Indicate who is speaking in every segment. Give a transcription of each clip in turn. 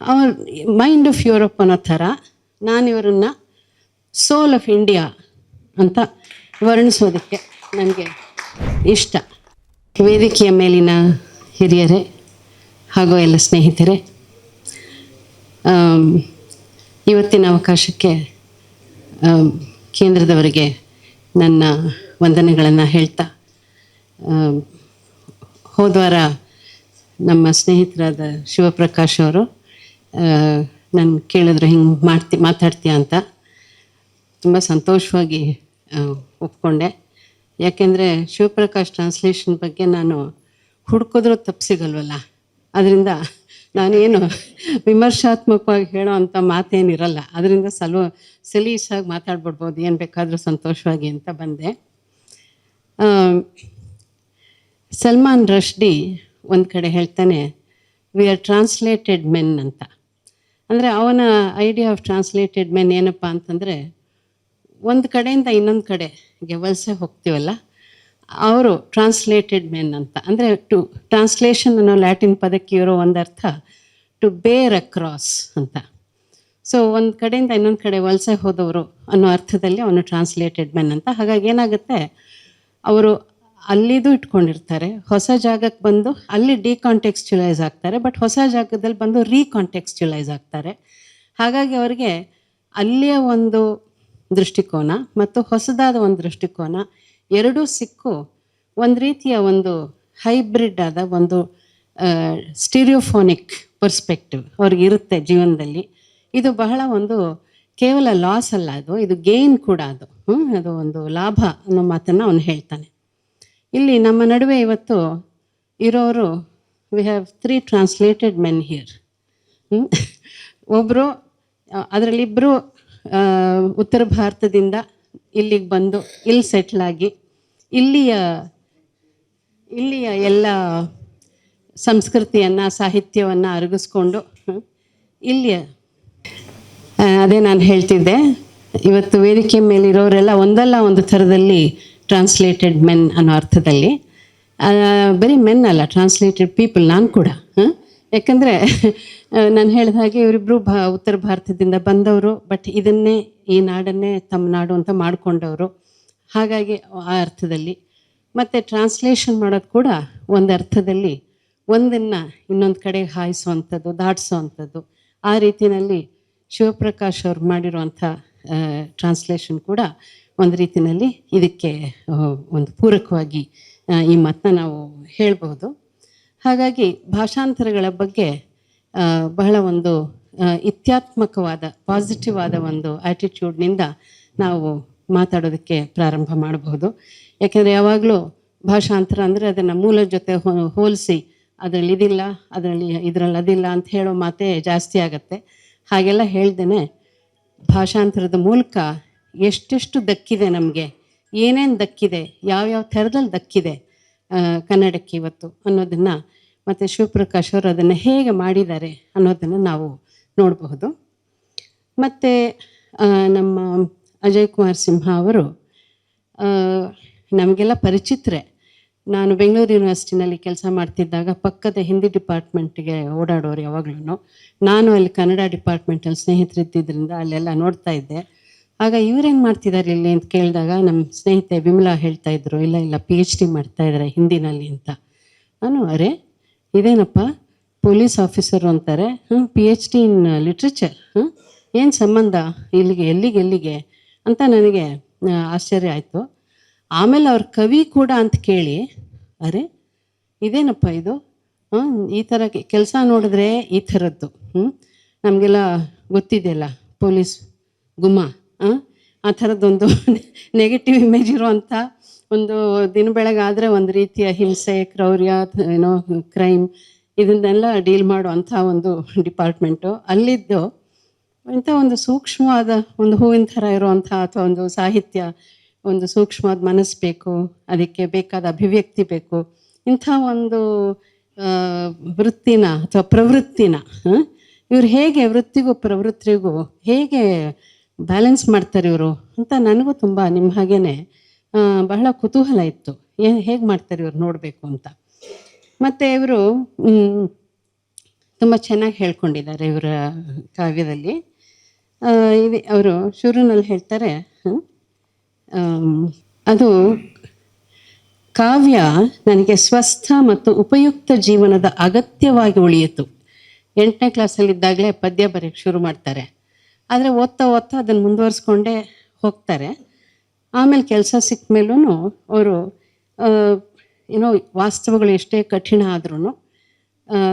Speaker 1: ಅವ್ರ mind of Europe ಅನ್ನೋ ಥರ ನಾನು ಇವರನ್ನು ಸೋಲ್ ಆಫ್ ಇಂಡಿಯಾ ಅಂತ ವರ್ಣಿಸೋದಕ್ಕೆ ನನಗೆ ಇಷ್ಟ. ವೇದಿಕೆಯ ಮೇಲಿನ ಹಿರಿಯರೇ ಹಾಗೂ ಎಲ್ಲ ಸ್ನೇಹಿತರೆ ಇವತ್ತಿನ ಅವಕಾಶಕ್ಕೆ ಕೇಂದ್ರದವರಿಗೆ ನನ್ನ ವಂದನೆಗಳನ್ನು ಹೇಳ್ತಾ ಹೋದ್ವಾರ ನಮ್ಮ ಸ್ನೇಹಿತರಾದ ಶಿವಪ್ರಕಾಶ್ ಅವರು ನಾನು ಕೇಳಿದ್ರು ಹಿಂಗೆ ಮಾಡ್ತಿ, ಮಾತಾಡ್ತೀಯ ಅಂತ ತುಂಬ ಸಂತೋಷವಾಗಿ ಒಪ್ಕೊಂಡೆ. ಯಾಕೆಂದರೆ ಶಿವಪ್ರಕಾಶ್ ಟ್ರಾನ್ಸ್ಲೇಷನ್ ಬಗ್ಗೆ ನಾನು ಹುಡ್ಕಿದ್ರೂ ತಪ್ಪು ಸಿಗಲ್ವಲ್ಲ ಅದರಿಂದ ನಾನೇನು ವಿಮರ್ಶಾತ್ಮಕವಾಗಿ ಹೇಳೋ ಅಂಥ ಮಾತೇನಿರಲ್ಲ. ಅದರಿಂದ ಸಲೋ ಸಲೀಸಾಗಿ ಮಾತಾಡ್ಬಿಡ್ಬೋದು, ಏನು ಬೇಕಾದರೂ ಸಂತೋಷವಾಗಿ ಅಂತ ಬಂದೆ. ಸಲ್ಮಾನ್ ರಶ್ಡಿ ಒಂದು ಕಡೆ ಹೇಳ್ತಾನೆ ವಿ ಆರ್ ಟ್ರಾನ್ಸ್ಲೇಟೆಡ್ ಮೆನ್ ಅಂತ. ಅಂದರೆ ಅವನ ಐಡಿಯಾ ಆಫ್ ಟ್ರಾನ್ಸ್ಲೇಟೆಡ್ ಮೆನ್ ಏನಪ್ಪ ಅಂತಂದರೆ, ಒಂದು ಕಡೆಯಿಂದ ಇನ್ನೊಂದು ಕಡೆಗೆ ವಲಸೆ ಹೋಗ್ತೀವಲ್ಲ, ಅವರು ಟ್ರಾನ್ಸ್ಲೇಟೆಡ್ ಮೆನ್ ಅಂತ. ಅಂದರೆ ಟು ಟ್ರಾನ್ಸ್ಲೇಷನ್ ಅನ್ನೋ ಲ್ಯಾಟಿನ್ ಪದಕ್ಕೆ ಇರೋ ಒಂದು ಅರ್ಥ ಟು ಬೇರ್ ಅಕ್ರಾಸ್ ಅಂತ. ಸೊ ಒಂದು ಕಡೆಯಿಂದ ಇನ್ನೊಂದು ಕಡೆ ವಲಸೆ ಹೋದವರು ಅನ್ನೋ ಅರ್ಥದಲ್ಲಿ ಅವನು ಟ್ರಾನ್ಸ್ಲೇಟೆಡ್ ಮೆನ್ ಅಂತ. ಹಾಗಾಗಿ ಏನಾಗುತ್ತೆ, ಅವರು ಅಲ್ಲಿದು ಇಟ್ಕೊಂಡಿರ್ತಾರೆ. ಹೊಸ ಜಾಗಕ್ಕೆ ಬಂದು ಅಲ್ಲಿ ಡಿಕಾಂಟೆಕ್ಸ್ಚುಲೈಸ್ ಆಗ್ತಾರೆ ಬಟ್ ಹೊಸ ಜಾಗದಲ್ಲಿ ಬಂದು ರೀಕಾಂಟೆಕ್ಸ್ಚುಲೈಸ್ ಆಗ್ತಾರೆ. ಹಾಗಾಗಿ ಅವರಿಗೆ ಅಲ್ಲಿಯ ಒಂದು ದೃಷ್ಟಿಕೋನ ಮತ್ತು ಹೊಸದಾದ ಒಂದು ದೃಷ್ಟಿಕೋನ ಎರಡೂ ಸಿಕ್ಕು ಒಂದು ರೀತಿಯ ಒಂದು ಹೈಬ್ರಿಡ್ ಆದ ಒಂದು ಸ್ಟೀರಿಯೋಫೋನಿಕ್ ಪರ್ಸ್ಪೆಕ್ಟಿವ್ ಅವ್ರಿಗೆ ಇರುತ್ತೆ ಜೀವನದಲ್ಲಿ. ಇದು ಬಹಳ ಒಂದು ಕೇವಲ ಲಾಸ್ ಅಲ್ಲ ಅದು, ಇದು ಗೇನ್ ಕೂಡ ಅದು? ಅದು ಒಂದು ಲಾಭ ಅನ್ನೋ ಮಾತನ್ನು ಅವನು ಹೇಳ್ತಾನೆ. ಇಲ್ಲಿ ನಮ್ಮ ನಡುವೆ ಇವತ್ತು ಇರೋರು we have three translated men here ಒಬ್ಬರು ಅದರಲ್ಲಿಬ್ಬರು ಉತ್ತರ ಭಾರತದಿಂದ ಇಲ್ಲಿಗೆ ಬಂದು ಇಲ್ಲಿ ಸೆಟ್ಲ್ ಆಗಿ ಇಲ್ಲಿಯ ಇಲ್ಲಿಯ ಎಲ್ಲ ಸಂಸ್ಕೃತಿಯನ್ನು, ಸಾಹಿತ್ಯವನ್ನು ಅರಗಿಸ್ಕೊಂಡು ಇಲ್ಲಿಯ ಅದೇ ನಾನು ಹೇಳ್ತಿದ್ದೆ. ಇವತ್ತು ವೇದಿಕೆ ಮೇಲಿರೋರೆಲ್ಲ ಒಂದಲ್ಲ, ಒಂದು ಥರದಲ್ಲಿ ಟ್ರಾನ್ಸ್ಲೇಟೆಡ್ ಮೆನ್ ಅನ್ನೋ ಅರ್ಥದಲ್ಲಿ ಬರೀ ಮೆನ್ ಅಲ್ಲ ಟ್ರಾನ್ಸ್ಲೇಟೆಡ್ ಪೀಪಲ್ ನಾನು ಕೂಡ ಯಾಕಂದರೆ ನಾನು ಹೇಳಿದ ಹಾಗೆ ಇವರಿಬ್ಬರು ಭಾ, ಉತ್ತರ ಭಾರತದಿಂದ ಬಂದವರು ಬಟ್ ಇದನ್ನೇ, ಈ ನಾಡನ್ನೇ ತಮ್ಮ ನಾಡು ಅಂತ ಮಾಡಿಕೊಂಡವರು. ಹಾಗಾಗಿ ಆ ಅರ್ಥದಲ್ಲಿ. ಮತ್ತು ಟ್ರಾನ್ಸ್ಲೇಷನ್ ಮಾಡೋದು ಕೂಡ ಒಂದು ಅರ್ಥದಲ್ಲಿ, ಒಂದನ್ನು ಇನ್ನೊಂದು ಕಡೆ ಹಾಯಿಸುವಂಥದ್ದು, ದಾಟಿಸುವಂಥದ್ದು. ಆ ರೀತಿಯಲ್ಲಿ ಶಿವಪ್ರಕಾಶ್ ಅವ್ರು ಮಾಡಿರುವಂಥ ಟ್ರಾನ್ಸ್ಲೇಷನ್ ಕೂಡ ಒಂದು ರೀತಿಯಲ್ಲಿ ಇದಕ್ಕೆ ಒಂದು ಪೂರಕವಾಗಿ ಈ ಮತನ ನಾವು ಹೇಳ್ಬೋದು ಹಾಗಾಗಿ ಭಾಷಾಂತರಗಳ ಬಗ್ಗೆ ಬಹಳ ಒಂದು ಇತ್ಯಾತ್ಮಕವಾದ ಪಾಸಿಟಿವ್ ಆದ ಒಂದು ಆ್ಯಟಿಟ್ಯೂಡ್ನಿಂದ ನಾವು ಮಾತಾಡೋದಕ್ಕೆ ಪ್ರಾರಂಭ ಮಾಡಬಹುದು. ಯಾಕೆಂದರೆ ಯಾವಾಗಲೂ ಭಾಷಾಂತರ ಅಂದರೆ ಅದನ್ನು ಮೂಲ ಜೊತೆ ಹೋಲಿಸಿ, ಅದರಲ್ಲಿ ಇದಿಲ್ಲ, ಅದರಲ್ಲಿ ಇದರಲ್ಲಿ ಅದಿಲ್ಲ ಅಂತ ಹೇಳೋ ಮಾತೇ ಜಾಸ್ತಿ ಆಗತ್ತೆ. ಹಾಗೆಲ್ಲ ಹೇಳ್ದೇನೆ ಭಾಷಾಂತರದ ಮೂಲಕ ಎಷ್ಟೆಷ್ಟು ದಕ್ಕಿದೆ ನಮಗೆ? ಏನೇನು ದಕ್ಕಿದೆ? ಯಾವ್ಯಾವ ಥರದಲ್ಲಿ ದಕ್ಕಿದೆ ಕನ್ನಡಕ್ಕೆ ಇವತ್ತು ಅನ್ನೋದನ್ನು ಮತ್ತು ಶಿವಪ್ರಕಾಶ್ ಅವರು ಅದನ್ನು ಹೇಗೆ ಮಾಡಿದ್ದಾರೆ ಅನ್ನೋದನ್ನು ನಾವು ನೋಡಬಹುದು. ಮತ್ತು ನಮ್ಮ ಅಜಯ್ ಕುಮಾರ್ ಸಿಂಹ ಅವರು ನಮಗೆಲ್ಲ ಪರಿಚಿತರೆ. ನಾನು ಬೆಂಗಳೂರು ಯೂನಿವರ್ಸಿಟಿನಲ್ಲಿ ಕೆಲಸ ಮಾಡ್ತಿದ್ದಾಗ ಪಕ್ಕದ ಹಿಂದಿ ಡಿಪಾರ್ಟ್ಮೆಂಟ್ಗೆ ಓಡಾಡೋರು ಯಾವಾಗ್ಲೂ ನಾನು ಅಲ್ಲಿ ಕನ್ನಡ ಡಿಪಾರ್ಟ್ಮೆಂಟಲ್ಲಿ ಸ್ನೇಹಿತರಿದ್ದಿದ್ದರಿಂದ ಅಲ್ಲೆಲ್ಲ ನೋಡ್ತಾ ಇದ್ದೆ. ಆಗ ಏನು ಮಾಡ್ತಿದ್ದಾರೆ ಇಲ್ಲಿ ಅಂತ ಕೇಳಿದಾಗ ನಮ್ಮ ಸ್ನೇಹಿತೆ ವಿಮಲಾ ಹೇಳ್ತಾ ಇದ್ರು, ಇಲ್ಲ ಇಲ್ಲ ಪಿ ಎಚ್ ಡಿ ಮಾಡ್ತಾ ಇದ್ದಾರೆ ಹಿಂದಿನಲ್ಲಿ ಅಂತ. ನಾನು, ಅರೆ, ಇದೇನಪ್ಪ? ಪೊಲೀಸ್ ಆಫೀಸರು ಅಂತಾರೆ. ಹ್ಞೂ P H D in literature. ಹ್ಞೂ ಏನು ಸಂಬಂಧ? ಇಲ್ಲಿಗೆ, ಎಲ್ಲಿಗೆ ಎಲ್ಲಿಗೆ? ಅಂತ ನನಗೆ ಆಶ್ಚರ್ಯ ಆಯಿತು. ಆಮೇಲೆ ಅವ್ರ ಕವಿ ಕೂಡ ಅಂತ ಕೇಳಿ, ಅರೆ, ಇದೇನಪ್ಪ ಇದು? ಹ್ಞೂ ಈ ಥರ ಕೆಲಸ ನೋಡಿದ್ರೆ ಈ ಥರದ್ದು. ಹ್ಞೂ ನಮಗೆಲ್ಲ ಗೊತ್ತಿದೆಯಲ್ಲ, ಪೊಲೀಸ್ ಗುಮ್ಮ ಆ? ಥರದ್ದೊಂದು ನೆಗೆಟಿವ್ ಇಮೇಜ್ ಇರುವಂಥ ಒಂದು ದಿನ ಬೆಳಗಾದರೆ ಒಂದು ರೀತಿಯ ಹಿಂಸೆ, ಕ್ರೌರ್ಯ, ಏನೋ ಕ್ರೈಮ್ ಇದನ್ನೆಲ್ಲ ಡೀಲ್ ಮಾಡುವಂಥ ಒಂದು ಡಿಪಾರ್ಟ್ಮೆಂಟು ಅಲ್ಲಿದ್ದು ಇಂಥ ಒಂದು ಸೂಕ್ಷ್ಮವಾದ ಒಂದು ಹೂವಿನ ಥರ ಇರುವಂಥ ಅಥವಾ ಒಂದು ಸಾಹಿತ್ಯ, ಒಂದು ಸೂಕ್ಷ್ಮವಾದ ಮನಸ್ಸು ಬೇಕು, ಅದಕ್ಕೆ ಬೇಕಾದ ಅಭಿವ್ಯಕ್ತಿ ಬೇಕು, ಇಂಥ ಒಂದು ವೃತ್ತಿನ ಅಥವಾ ಪ್ರವೃತ್ತಿನ ಇವ್ರು ಹೇಗೆ ವೃತ್ತಿಗೂ ಪ್ರವೃತ್ತಿಗೂ ಹೇಗೆ ಬ್ಯಾಲೆನ್ಸ್ ಮಾಡ್ತಾರೆ ಇವರು ಅಂತ ನನಗೂ ತುಂಬ ನಿಮ್ಮ ಹಾಗೇನೆ ಬಹಳ ಕುತೂಹಲ ಇತ್ತು. ಏ ಹೇಗೆ ಮಾಡ್ತಾರೆ ಇವ್ರು ನೋಡಬೇಕು ಅಂತ. ಮತ್ತು ಇವರು ತುಂಬ ಚೆನ್ನಾಗಿ ಹೇಳ್ಕೊಂಡಿದ್ದಾರೆ ಇವರ ಕಾವ್ಯದಲ್ಲಿ. ಇದು, ಅವರು ಶುರುನಲ್ಲಿ ಹೇಳ್ತಾರೆ ಅದು ಕಾವ್ಯ ನನಗೆ ಸ್ವಸ್ಥ ಮತ್ತು ಉಪಯುಕ್ತ ಜೀವನದ ಅಗತ್ಯವಾಗಿ ಉಳಿಯಿತು. ಎಂಟನೇ ಕ್ಲಾಸಲ್ಲಿದ್ದಾಗಲೇ ಪದ್ಯ ಬರೆಯೋಕ್ಕೆ ಶುರು ಮಾಡ್ತಾರೆ. ಆದರೆ ಓದ್ತಾ ಓದ್ತಾ ಅದನ್ನು ಮುಂದುವರಿಸ್ಕೊಂಡೇ ಹೋಗ್ತಾರೆ. ಆಮೇಲೆ ಕೆಲಸ ಸಿಕ್ಕ ಮೇಲೂ ಅವರು ಏನೋ ವಾಸ್ತವಗಳು ಎಷ್ಟೇ ಕಠಿಣ ಆದ್ರೂ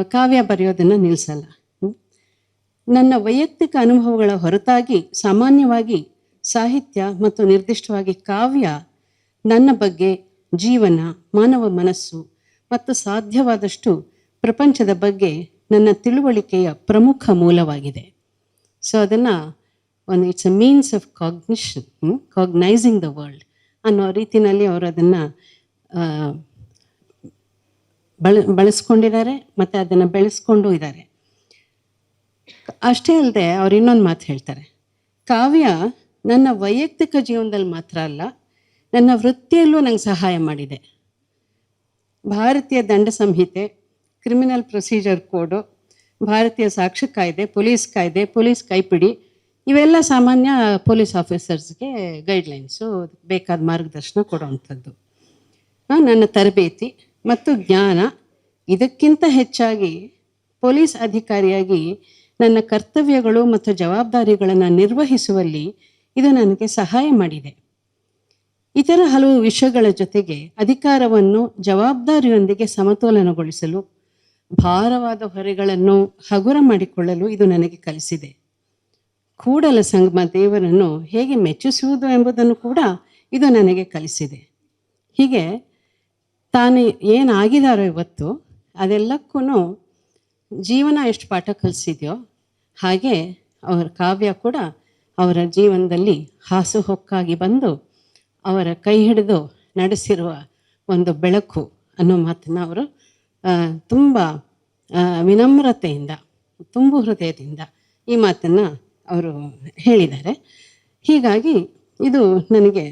Speaker 1: ಕಾವ್ಯ ಬರೆಯೋದನ್ನು ನಿಲ್ಲಿಸಲ್ಲ ನನ್ನ ವೈಯಕ್ತಿಕ ಅನುಭವಗಳ ಹೊರತಾಗಿ ಸಾಮಾನ್ಯವಾಗಿ ಸಾಹಿತ್ಯ ಮತ್ತು ನಿರ್ದಿಷ್ಟವಾಗಿ ಕಾವ್ಯ ನನ್ನ ಬಗ್ಗೆ ಜೀವನ, ಮಾನವ ಮನಸ್ಸು ಮತ್ತು ಸಾಧ್ಯವಾದಷ್ಟು ಪ್ರಪಂಚದ ಬಗ್ಗೆ ನನ್ನ ತಿಳುವಳಿಕೆಯ ಪ್ರಮುಖ ಮೂಲವಾಗಿದೆ. ಸೊ ಅದನ್ನು ಒಂದು it's a means of cognition cognizing the world ಅನ್ನೋ ರೀತಿಯಲ್ಲಿ ಅವರು ಅದನ್ನು ಬಳ, ಬಳಸ್ಕೊಂಡಿದ್ದಾರೆ ಮತ್ತು ಅದನ್ನು ಬೆಳೆಸ್ಕೊಂಡು ಇದ್ದಾರೆ. ಅಷ್ಟೇ ಅಲ್ಲದೆ ಅವ್ರು ಇನ್ನೊಂದು ಮಾತು ಹೇಳ್ತಾರೆ. ಕಾವ್ಯ ನನ್ನ ವೈಯಕ್ತಿಕ ಜೀವನದಲ್ಲಿ ಮಾತ್ರ ಅಲ್ಲ, ನನ್ನ ವೃತ್ತಿಯಲ್ಲೂ ನಂಗೆ ಸಹಾಯ ಮಾಡಿದೆ. ಭಾರತೀಯ ದಂಡ ಸಂಹಿತೆ ಕ್ರಿಮಿನಲ್ ಪ್ರೊಸೀಜರ್ ಕೋಡು ಭಾರತೀಯ ಸಾಕ್ಷ್ಯ ಕಾಯ್ದೆ, ಪೊಲೀಸ್ ಕಾಯ್ದೆ, ಪೊಲೀಸ್ ಕೈಪಿಡಿ, ಇವೆಲ್ಲ ಸಾಮಾನ್ಯ ಪೊಲೀಸ್ ಆಫೀಸರ್ಸ್ಗೆ ಗೈಡ್ಲೈನ್ಸು. ಬೇಕಾದ ಮಾರ್ಗದರ್ಶನ ಕೊಡುವಂಥದ್ದು. ನನ್ನ ತರಬೇತಿ ಮತ್ತು ಜ್ಞಾನ, ಇದಕ್ಕಿಂತ ಹೆಚ್ಚಾಗಿ ಪೊಲೀಸ್ ಅಧಿಕಾರಿಯಾಗಿ ನನ್ನ ಕರ್ತವ್ಯಗಳು ಮತ್ತು ಜವಾಬ್ದಾರಿಗಳನ್ನು ನಿರ್ವಹಿಸುವಲ್ಲಿ ಇದು ನನಗೆ ಸಹಾಯ ಮಾಡಿದೆ. ಇತರ ಹಲವು ವಿಷಯಗಳ ಜೊತೆಗೆ ಅಧಿಕಾರವನ್ನು, ಜವಾಬ್ದಾರಿಯೊಂದಿಗೆ ಸಮತೋಲನಗೊಳಿಸಲು ಭಾರವಾದ ಹೊರೆಗಳನ್ನು ಹಗುರ ಮಾಡಿಕೊಳ್ಳಲು ಇದು ನನಗೆ ಕಲಿಸಿದೆ. ಕೂಡಲ ಸಂಗಮ ದೇವರನ್ನು ಹೇಗೆ ಮೆಚ್ಚಿಸುವುದು ಎಂಬುದನ್ನು ಕೂಡ ಇದು ನನಗೆ ಕಲಿಸಿದೆ. ಹೀಗೆ ತಾನು ಏನಾಗಿದ್ದಾರೋ ಇವತ್ತು ಅದೆಲ್ಲಕ್ಕೂ ಜೀವನ ಎಷ್ಟು ಪಾಠ ಕಲಿಸಿದೆಯೋ ಹಾಗೆ ಅವರ ಕಾವ್ಯ ಕೂಡ ಅವರ ಜೀವನದಲ್ಲಿ ಹಾಸುಹೊಕ್ಕಾಗಿ ಬಂದು ಅವರ ಕೈ ಹಿಡಿದು ನಡೆಸಿರುವ ಒಂದು ಬೆಳಕು ಅನ್ನೋ ಮಾತನ್ನು ಅವರು ತುಂಬ ವಿನಮ್ರತೆಯಿಂದ, ತುಂಬು ಹೃದಯದಿಂದ ಈ ಮಾತನ್ನು ಅವರು ಹೇಳಿದ್ದಾರೆ. ಹೀಗಾಗಿ ಇದು ನನಗೆ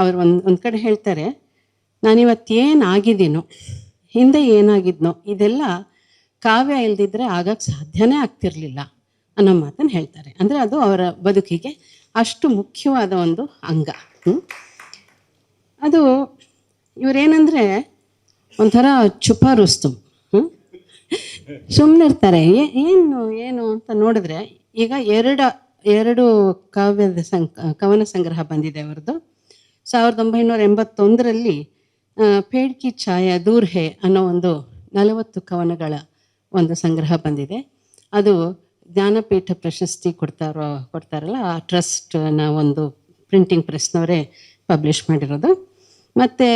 Speaker 1: ಅವರು ಒಂದು ಒಂದು ಕಡೆ ಹೇಳ್ತಾರೆ ನಾನಿವತ್ತೇನಾಗಿದ್ದೀನೋ ಹಿಂದೆ ಏನಾಗಿದ್ನೋ, ಇದೆಲ್ಲ ಕಾವ್ಯ ಇಲ್ದಿದ್ರೆ ಆಗಕ್ಕೆ ಸಾಧ್ಯನೇ ಆಗ್ತಿರಲಿಲ್ಲ ಅನ್ನೋ ಮಾತನ್ನು ಹೇಳ್ತಾರೆ. ಅಂದರೆ ಅದು ಅವರ ಬದುಕಿಗೆ ಅಷ್ಟು ಮುಖ್ಯವಾದ ಒಂದು ಅಂಗ? ಅದು ಇವರೇನಂದರೆ ಒಂಥರ ಚುಪಾರುಸ್ತು ಸುಮ್ಮನೆ ಇರ್ತಾರೆ ಏನು ಏನು ಅಂತ ನೋಡಿದ್ರೆ ಈಗ ಎರಡ, ಎರಡು ಕಾವ್ಯದ ಸಂ ಕವನ ಸಂಗ್ರಹ ಬಂದಿದೆ ಅವರದ್ದು. ಸಾವಿರದ ಒಂಬೈನೂರ ಎಂಬತ್ತೊಂದರಲ್ಲಿ ಪೇಡ್ಕಿ ಛಾಯ ದೂರ್ಹೆ ಅನ್ನೋ ಒಂದು ನಲವತ್ತು ಕವನಗಳ ಒಂದು ಸಂಗ್ರಹ ಬಂದಿದೆ. ಅದು ಜ್ಞಾನಪೀಠ ಪ್ರಶಸ್ತಿ ಕೊಡ್ತಾರೋ, ಕೊಡ್ತಾರಲ್ಲ, ಆ ಟ್ರಸ್ಟ್ನ ಒಂದು ಪ್ರಿಂಟಿಂಗ್ ಪ್ರೆಸ್ನವರೇ ಪಬ್ಲಿಷ್ ಮಾಡಿರೋದು. ಮತ್ತು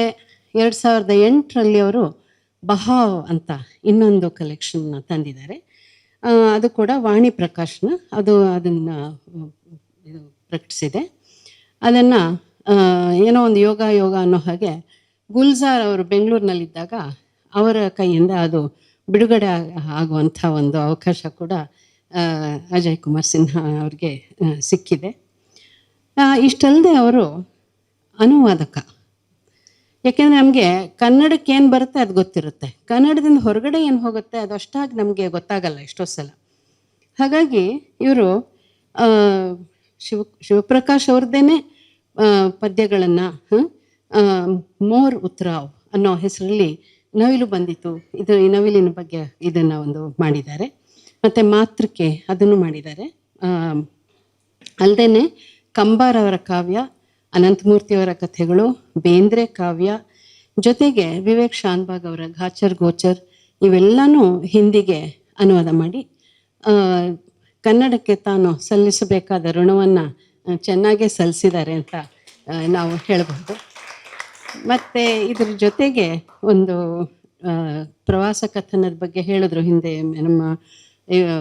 Speaker 1: ಎರಡು ಸಾವಿರದ ಎಂಟರಲ್ಲಿ ಅವರು ಬಹಾವ್ ಅಂತ ಇನ್ನೊಂದು ಕಲೆಕ್ಷನ್ನ ತಂದಿದ್ದಾರೆ. ಅದು ಕೂಡ ವಾಣಿ ಪ್ರಕಾಶನ, ಅದು ಅದನ್ನು ಇದು ಪ್ರಕಟಿಸಿದೆ. ಅದನ್ನು ಏನೋ ಒಂದು ಯೋಗ ಯೋಗ ಅನ್ನೋ ಹಾಗೆ ಗುಲ್ಜಾರ್ ಅವರು ಬೆಂಗಳೂರಿನಲ್ಲಿದ್ದಾಗ ಅವರ ಕೈಯಿಂದ ಅದು ಬಿಡುಗಡೆ ಆಗ- ಆಗುವಂಥ ಒಂದು ಅವಕಾಶ ಕೂಡ ಅಜಯ್ ಕುಮಾರ್ ಸಿನ್ಹಾ ಅವ್ರಿಗೆ ಸಿಕ್ಕಿದೆ. ಇಷ್ಟಲ್ಲದೆ ಅವರು ಅನುವಾದಕ. ಯಾಕೆಂದರೆ ನಮಗೆ ಕನ್ನಡಕ್ಕೆ ಏನು ಬರುತ್ತೆ ಅದು ಗೊತ್ತಿರುತ್ತೆ. ಕನ್ನಡದಿಂದ ಹೊರಗಡೆ ಏನು ಹೋಗುತ್ತೆ ಅದು ಅಷ್ಟಾಗಿ ನಮಗೆ ಗೊತ್ತಾಗಲ್ಲ ಎಷ್ಟೋ ಸಲ. ಹಾಗಾಗಿ ಇವರು ಶಿವ, ಶಿವಪ್ರಕಾಶ್ ಅವ್ರದ್ದೇನೆ ಪದ್ಯಗಳನ್ನು ಮೋರ್ ಉತ್ರಾವ್ ಅನ್ನೋ ಹೆಸರಲ್ಲಿ ನವಿಲು ಬಂದಿತ್ತು. ಇದು ಈ ನವಿಲಿನ ಬಗ್ಗೆ ಇದನ್ನು ಒಂದು ಮಾಡಿದ್ದಾರೆ. ಮತ್ತು ಮಾತೃಕೆ ಅದನ್ನು ಮಾಡಿದ್ದಾರೆ. ಅಲ್ಲದೆ ಕಂಬಾರವರ ಕಾವ್ಯ ಅನಂತಮೂರ್ತಿಯವರ ಕಥೆಗಳು, ಬೇಂದ್ರೆ, ಕಾವ್ಯ, ಜೊತೆಗೆ ವಿವೇಕ್ ಶಾನ್ಭಾಗ್ ಅವರ ಘಾಚರ್ ಗೋಚರ್, ಇವೆಲ್ಲನೂ ಹಿಂದಿಗೆ ಅನುವಾದ ಮಾಡಿ ಕನ್ನಡಕ್ಕೆ ತಾನು ಸಲ್ಲಿಸಬೇಕಾದ ಋಣವನ್ನು ಚೆನ್ನಾಗೇ ಸಲ್ಲಿಸಿದ್ದಾರೆ ಅಂತ ನಾವು ಹೇಳಬಹುದು. ಮತ್ತು ಇದ್ರ ಜೊತೆಗೆ ಒಂದು ಪ್ರವಾಸ ಕಥನದ ಬಗ್ಗೆ ಹೇಳಿದ್ರು ಹಿಂದೆ ನಮ್ಮ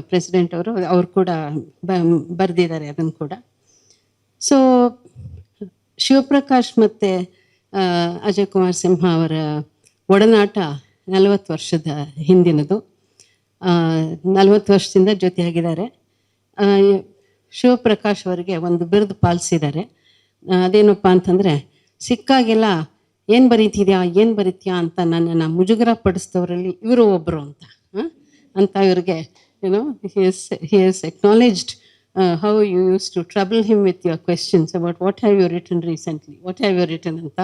Speaker 1: ಪ್ರೆಸಿಡೆಂಟ್ ಅವರು, ಅವ್ರು ಕೂಡ ಬರೆದಿದ್ದಾರೆ ಅದನ್ನು ಕೂಡ. ಸೊ ಶಿವಪ್ರಕಾಶ್ ಮತ್ತು ಅಜಯ್ ಕುಮಾರ್ ಸಿಂಹ ಅವರ ಒಡನಾಟ ನಲವತ್ತು ವರ್ಷದ ಹಿಂದಿನದು. ನಲವತ್ತು ವರ್ಷದಿಂದ ಜೊತೆಯಾಗಿದ್ದಾರೆ. ಶಿವಪ್ರಕಾಶ್ ಅವರಿಗೆ ಒಂದು ಬಿರುದು ಪಾಲಿಸಿದ್ದಾರೆ. ಅದೇನಪ್ಪ ಅಂತಂದರೆ, ಸಿಕ್ಕಾಗೆಲ್ಲ ಏನು ಬರೀತಿದ್ಯಾ, ಏನು ಬರೀತೀಯಾ ಅಂತ ನನ್ನನ್ನು ಮುಜುಗರ ಪಡಿಸಿದವರಲ್ಲಿ ಇವರು ಒಬ್ಬರು ಅಂತ? ಅಂತ ಇವ್ರಿಗೆ you know his he is acknowledged how you used to trouble him with your questions about what have you written recently what have you written ಅಂತ.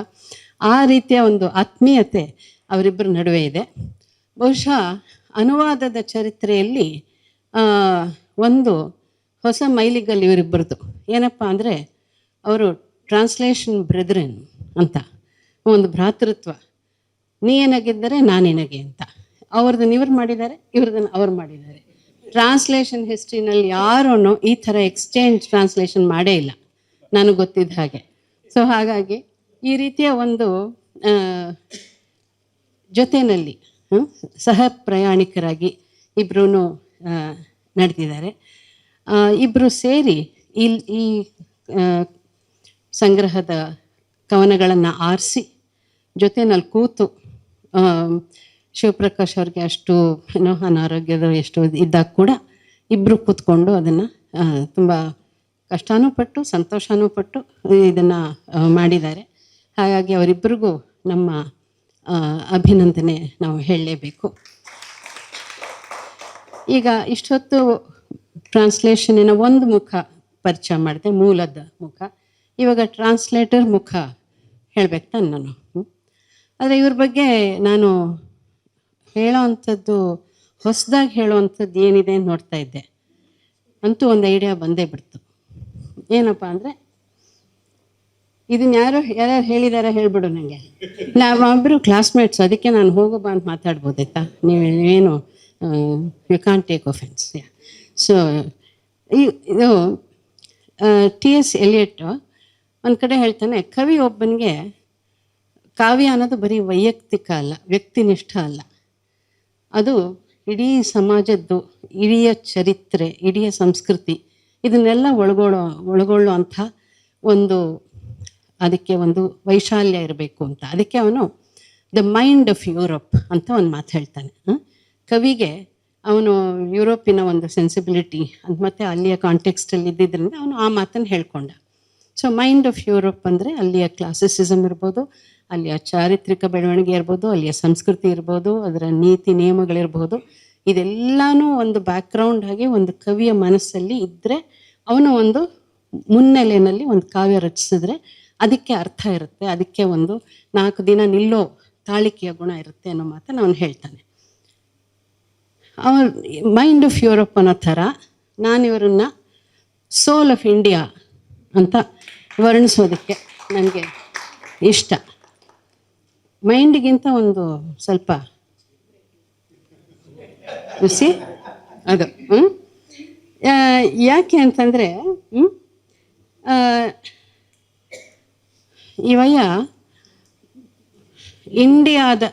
Speaker 1: ಆ ರೀತಿಯ ಒಂದು ಆತ್ಮೀಯತೆ ಅವರಿಬ್ಬರ ನಡುವೆ ಇದೆ. ಬಹುಶಃ ಅನುವಾದದ ಚರಿತ್ರೆಯಲ್ಲಿ ಒಂದು ಹೊಸ ಮೈಲಿಗಲ್ ಇವರಿಬ್ಬರದು. ಏನಪ್ಪ ಅಂದರೆ, ಅವರು ಟ್ರಾನ್ಸ್ಲೇಷನ್ ಬ್ರೆದ್ರನ್ ಅಂತ, ಒಂದು ಭ್ರಾತೃತ್ವ. ನೀ ಏನಾಗಿದ್ದರೆ ನಾನೇನಾಗೆ ಅಂತ. ಅವ್ರದ್ದನ್ನು ಇವ್ರು ಮಾಡಿದ್ದಾರೆ, ಇವ್ರದನ್ನು ಅವ್ರು ಮಾಡಿದ್ದಾರೆ. ಟ್ರಾನ್ಸ್ಲೇಷನ್ ಹಿಸ್ಟ್ರಿನಲ್ಲಿ ಯಾರೂ ಈ ಥರ ಎಕ್ಸ್ಚೇಂಜ್ ಟ್ರಾನ್ಸ್ಲೇಷನ್ ಮಾಡೇ ಇಲ್ಲ. ನನಗೆ ಗೊತ್ತಿದ್ದ ಹಾಗೆ. ಸೊ ಹಾಗಾಗಿ ಈ ರೀತಿಯ ಒಂದು ಜೊತೆಯಲ್ಲಿ ಸಹ ಪ್ರಯಾಣಿಕರಾಗಿ ಇಬ್ಬರೂ ನಡೆದಿದ್ದಾರೆ. ಇಬ್ಬರು ಸೇರಿ ಇಲ್ಲಿ ಈ ಸಂಗ್ರಹದ ಕವನಗಳನ್ನು ಆರಿಸಿ ಜೊತೆಯಲ್ಲಿ ಕೂತು ಶಿವಪ್ರಕಾಶ್ ಅವ್ರಿಗೆ ಅಷ್ಟು, ಏನೋ ಅನಾರೋಗ್ಯದ ಎಷ್ಟು ಇದ್ದಾಗ ಕೂಡ ಇಬ್ಬರು ಕೂತ್ಕೊಂಡು ಅದನ್ನು ತುಂಬ ಕಷ್ಟನೂ ಪಟ್ಟು, ಸಂತೋಷನೂ ಪಟ್ಟು ಇದನ್ನು ಮಾಡಿದ್ದಾರೆ. ಹಾಗಾಗಿ ಅವರಿಬ್ಬರಿಗೂ ನಮ್ಮ ಅಭಿನಂದನೆ ನಾವು ಹೇಳಲೇಬೇಕು. ಈಗ ಇಷ್ಟೊತ್ತು ಟ್ರಾನ್ಸ್ಲೇಷನಿನ ಒಂದು ಮುಖ ಪರಿಚಯ ಮಾಡಿದೆ, ಮೂಲದ ಮುಖ. ಇವಾಗ ಟ್ರಾನ್ಸ್ಲೇಟರ್ ಮುಖ ಹೇಳ್ಬೇಕು ನಾನು. ಆದರೆ ಇವ್ರ ಬಗ್ಗೆ ನಾನು ಹೇಳೋ ಅಂಥದ್ದು ಹೊಸದಾಗಿ ಹೇಳುವಂಥದ್ದು ಏನಿದೆ ನೋಡ್ತಾ ಇದ್ದೆ. ಅಂತೂ ಒಂದು ಐಡಿಯಾ ಬಂದೇ ಬಿಡ್ತು. ಏನಪ್ಪ ಅಂದರೆ ಇದನ್ನ ಯಾರೋ, ಯಾರ್ಯಾರು ಹೇಳಿದಾರ ಹೇಳ್ಬಿಡು ನನಗೆ ನಾವೊಬ್ಬರು ಕ್ಲಾಸ್ಮೇಟ್ಸ್ ಅದಕ್ಕೆ ನಾನು ಹೋಗೋ ಬಾ ಅಂತ ಮಾತಾಡ್ಬೋದಾಯ್ತಾ? ನೀವು ಏನು you can take offence so ಇದು ಟಿ ಎಸ್ ಎಲಿಯಟ್ಟು ಒಂದು ಕಡೆ ಹೇಳ್ತಾನೆ, ಕವಿ ಒಬ್ಬನಿಗೆ ಕಾವ್ಯ ಅನ್ನೋದು ಬರೀ ವೈಯಕ್ತಿಕ ಅಲ್ಲ, ವ್ಯಕ್ತಿನಿಷ್ಠ ಅಲ್ಲ. ಅದು ಇಡೀ ಸಮಾಜದ್ದು ಇಡೀ ಚರಿತ್ರೆ ಇಡೀ ಸಂಸ್ಕೃತಿ, ಇದನ್ನೆಲ್ಲ ಒಳಗೊಳ್ಳೋ ಒಳಗೊಳ್ಳೋ ಅಂಥ ಒಂದು ಅದಕ್ಕೆ ಒಂದು ವೈಶಾಲ್ಯ ಇರಬೇಕು ಅಂತ. ಅದಕ್ಕೆ ಅವನು ದ ಮೈಂಡ್ ಆಫ್ ಯುರೋಪ್ ಅಂತ ಒಂದು ಮಾತು ಹೇಳ್ತಾನೆ. ಕವಿಗೆ ಅವನು ಯುರೋಪಿನ ಒಂದು ಸೆನ್ಸಿಬಿಲಿಟಿ ಅಂತ ಮತ್ತು ಅಲ್ಲಿಯ ಕಾಂಟೆಕ್ಸ್ಟಲ್ಲಿ ಇದ್ದಿದ್ದರಿಂದ ಅವನು ಆ ಮಾತನ್ನು ಹೇಳ್ಕೊಂಡ. ಸೊ ಮೈಂಡ್ ಆಫ್ ಯುರೋಪ್ ಅಂದರೆ ಅಲ್ಲಿಯ ಕ್ಲಾಸಿಸಿಸಮ್ ಇರ್ಬೋದು ಅಲ್ಲಿಯ ಚಾರಿತ್ರಿಕ ಬೆಳವಣಿಗೆ ಇರ್ಬೋದು, ಅಲ್ಲಿಯ ಸಂಸ್ಕೃತಿ ಇರ್ಬೋದು, ಅದರ ನೀತಿ ನಿಯಮಗಳಿರ್ಬೋದು, ಇದೆಲ್ಲನೂ ಒಂದು ಬ್ಯಾಕ್ಗ್ರೌಂಡ್ ಆಗಿ ಒಂದು ಕವಿಯ ಮನಸ್ಸಲ್ಲಿ ಇದ್ದರೆ ಅವನು ಒಂದು ಮುನ್ನೆಲೆಯಲ್ಲಿ ಒಂದು ಕಾವ್ಯ ರಚಿಸಿದ್ರೆ ಅದಕ್ಕೆ ಅರ್ಥ ಇರುತ್ತೆ, ಅದಕ್ಕೆ ಒಂದು ನಾಲ್ಕು ದಿನ ನಿಲ್ಲೋ ತಾಳಿಕೆಯ ಗುಣ ಇರುತ್ತೆ ಅನ್ನೋ ಮಾತನ್ನು ಅವನು ಹೇಳ್ತಾನೆ. ಅವ್ರ ಮೈಂಡ್ ಆಫ್ ಯೂರೋಪ್ ಅನ್ನೋ ಥರ ನಾನು ಇವರನ್ನು ಸೋಲ್ ಆಫ್ ಇಂಡಿಯಾ ಅಂತ ವರ್ಣಿಸೋದಕ್ಕೆ ನನಗೆ ಇಷ್ಟ. ಮೈಂಡಿಗಿಂತ ಒಂದು ಸ್ವಲ್ಪ ಸಿ ಅದು? ಆ, ಯಾಕೆ ಅಂತಂದರೆ ಇವಯ್ಯ ಇಂಡಿಯಾದ